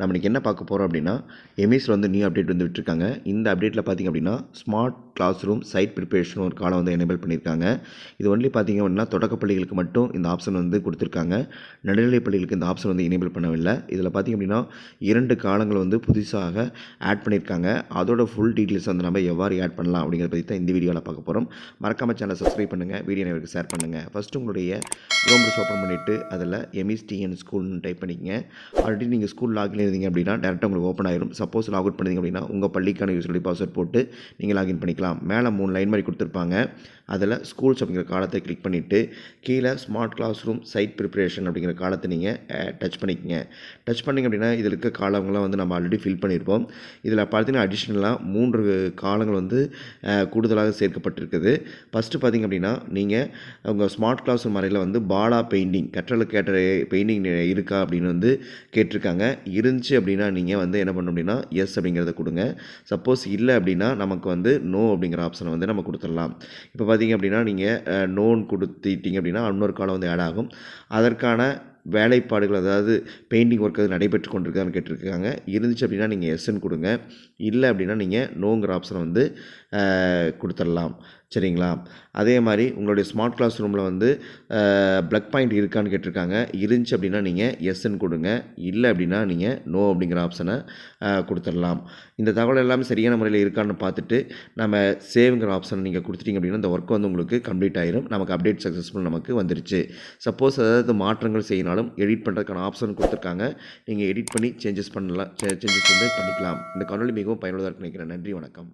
நம்ம இன்றைக்கி என்ன பார்க்க போகிறோம் அப்படின்னா எம்இஸில் வந்து நியூ அப்டேட் வந்து விட்டுருக்காங்க. இந்த அப்டேட்டில் பார்த்திங்க அப்படின்னா smart class room side preparation ஒரு காலம் வந்து எனேபிள் பண்ணியிருக்காங்க. இது ஒன்லி பார்த்திங்க அப்படின்னா தொடக்கப்பள்ளிகளுக்கு மட்டும் இந்த ஆப்ஷன் வந்து கொடுத்துருக்காங்க. நடுநிலைப் பள்ளிகளுக்கு இந்த ஆப்ஷன் வந்து எனேபிள் பண்ணவில்லை. இதில் பார்த்திங்க அப்படின்னா இரண்டு காலங்கள் வந்து புதுசாக ஆட் பண்ணியிருக்காங்க. அதோட ஃபுல் டீட்டெயில்ஸ் வந்து நம்ம எவ்வாறு ஆட் பண்ணலாம் அப்படிங்கிறத பற்றி தான் இந்த வீடியோவில் பார்க்க போகிறோம் மறக்காம சேனலை சப்ஸ்கிரைப் பண்ணுங்கள் வீடியோ நேருக்கு ஷேர் பண்ணுங்கள் ஃபஸ்ட்டு உங்களுடைய க்ரோம் ஓப்பன் பண்ணிவிட்டு அதில் எம்இஸ்டிஎன் ஸ்கூல்னு டைப் பண்ணிக்கங்க. ஆல்ரெடி நீங்கள் ஸ்கூல் லாகின் பண்ணியிருந்தீங்க அப்படின்னா டேரெக்டாக உங்களுக்கு ஓப்பன் ஆயிரும். சப்போஸ் லாக் அவுட் பண்ணிங்க அப்படின்னா உங்கள் பள்ளிக்கான யூஸ் பாஸ்வேர்ட் போட்டு நீங்கள் லாகின் பண்ணிக்கலாம். மேலே மூணு லைன் மாதிரி கொடுத்துருப்பாங்க. அதில் ஸ்கூல்ஸ் அப்படிங்கிற காலத்தை கிளிக் பண்ணிவிட்டு கீழே smart class room side preparation அப்படிங்கிற காலத்தை நீங்கள் டச் பண்ணிக்கங்க. டச் பண்ணிங்க அப்படின்னா இதில் இருக்க காலங்கள்லாம் வந்து நம்ம ஆல்ரெடி ஃபில் பண்ணியிருப்போம் இதில் பார்த்தீங்கன்னா அடிஷ்னலாக மூன்று காலங்கள் வந்து கூடுதலாக சேர்க்கப்பட்டிருக்குது. ஃபஸ்ட்டு பார்த்தீங்க அப்படின்னா நீங்கள் உங்கள் ஸ்மார்ட் கிளாஸ் ரூம் அறையில் வந்து பாலா பெயிண்டிங் கற்றலுக்கு கேட்ட பெயிண்டிங் இருக்கா அப்படின்னு வந்து கேட்டிருக்காங்க. இருந்து இருந்துச்சு அப்படின்னா நீங்கள் வந்து என்ன பண்ணணும் அப்படின்னா எஸ் அப்படிங்கிறத கொடுங்க. சப்போஸ் இல்லை அப்படின்னா நமக்கு வந்து நோ அப்படிங்கிற ஆப்ஷனை வந்து நம்ம கொடுத்துடலாம். இப்போ பார்த்தீங்க அப்படின்னா நீங்கள் நோன் கொடுத்துட்டீங்க அப்படின்னா இன்னொரு காலம் வந்து ஆட் ஆகும். அதற்கான வேலைப்பாடுகள் அதாவது பெயிண்டிங் ஒர்க் அது நடைபெற்று கொண்டிருக்கான்னு கேட்டிருக்காங்க. இருந்துச்சு அப்படின்னா நீங்கள் எஸ்ன்னு கொடுங்க. இல்லை அப்படின்னா நீங்கள் நோங்கிற ஆப்ஷனை வந்து கொடுத்துடலாம். சரிங்களா? அதே மாதிரி உங்களுடைய ஸ்மார்ட் கிளாஸ் ரூமில் வந்து ப்ளக் பாயிண்ட் இருக்கான்னு கேட்டிருக்காங்க. இருந்துச்சு அப்படின்னா நீங்கள் எஸ்ன்னு கொடுங்க. இல்லை அப்படின்னா நீங்கள் நோ அப்படிங்கிற ஆப்ஷனை கொடுத்துடலாம். இந்த தகவல் எல்லாமே சரியான முறையில் இருக்கான்னு பார்த்துட்டு நம்ம சேவ்ங்கிற ஆப்ஷன் நீங்கள் கொடுத்துட்டீங்க அப்படின்னா இந்த ஒர்க் வந்து உங்களுக்கு கம்ப்ளீட் ஆயிரும். நமக்கு அப்டேட் சக்ஸஸ்ஃபுல் நமக்கு வந்துருச்சு. சப்போஸ் ஏதாவது மாற்றங்கள் செய்யினாலும் எடிட் பண்ணுறதுக்கான ஆப்ஷன் கொடுத்துருக்காங்க. நீங்கள் எடிட் பண்ணி சேஞ்சஸ் பண்ணலாம் சேஞ்சஸ் வந்து பண்ணிக்கலாம். இந்த காணொலி மிகவும் பயனுள்ளதாக நினைக்கிறேன். நன்றி வணக்கம்.